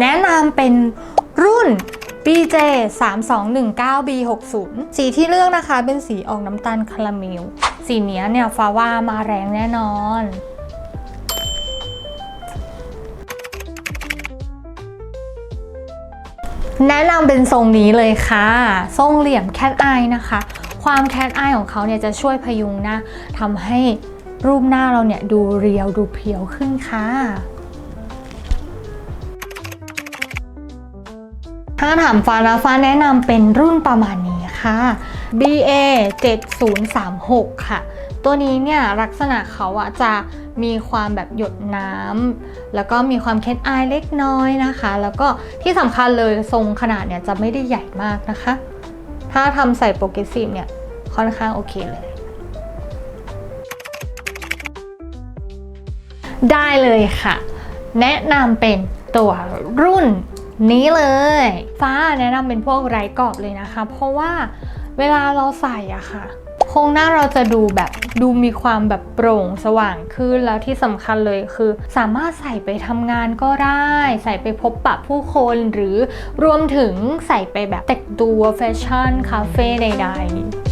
แนะนำเป็นรุ่น BJ 3219 B60 สีที่เลือกนะคะเป็นสีออกน้ำตาลคาราเมล สีเนี้ยเนี่ยฟ้าว่ามาแรงแน่นอนแนะนำเป็นทรงนี้เลยค่ะ ทรงเหลี่ยมแคทอายนะคะ ความแคทอายของเขาเนี่ยจะช่วยพยุงหน้าทำให้รูปหน้าเราเนี่ยดูเรียวดูเพียวขึ้นค่ะ ถ้าถามฟ้านะฟ้าแนะนำเป็นรุ่นประมาณนี้ค่ะ BA 7036ค่ะ ตัวนี้เนี่ยลักษณะเขาอะจะมีความแบบหยดน้ำแล้วก็มีความเค้นอายเล็กน้อยนะคะ แล้วก็ที่สำคัญเลยทรงขนาดเนี่ยจะไม่ได้ใหญ่มากนะคะ ถ้าทำใส่โปรเกรสซีฟเนี่ยค่อนข้างโอเคเลยได้เลยค่ะ แนะนำเป็นตัวรุ่น นี้เลย ฟ้าแนะนำเป็นพวกไร้กรอบเลยนะคะ เพราะว่าเวลาเราใส่อะค่ะโครงหน้าเราจะดูแบบดูมีความแบบโปร่งสว่างขึ้นแล้วที่สำคัญเลยคือ สามารถใส่ไปทำงานก็ได้ ใส่ไปพบปะผู้คนหรือรวมถึงใส่ไปแบบแต่งตัวแฟชั่นคาเฟ่ใดๆ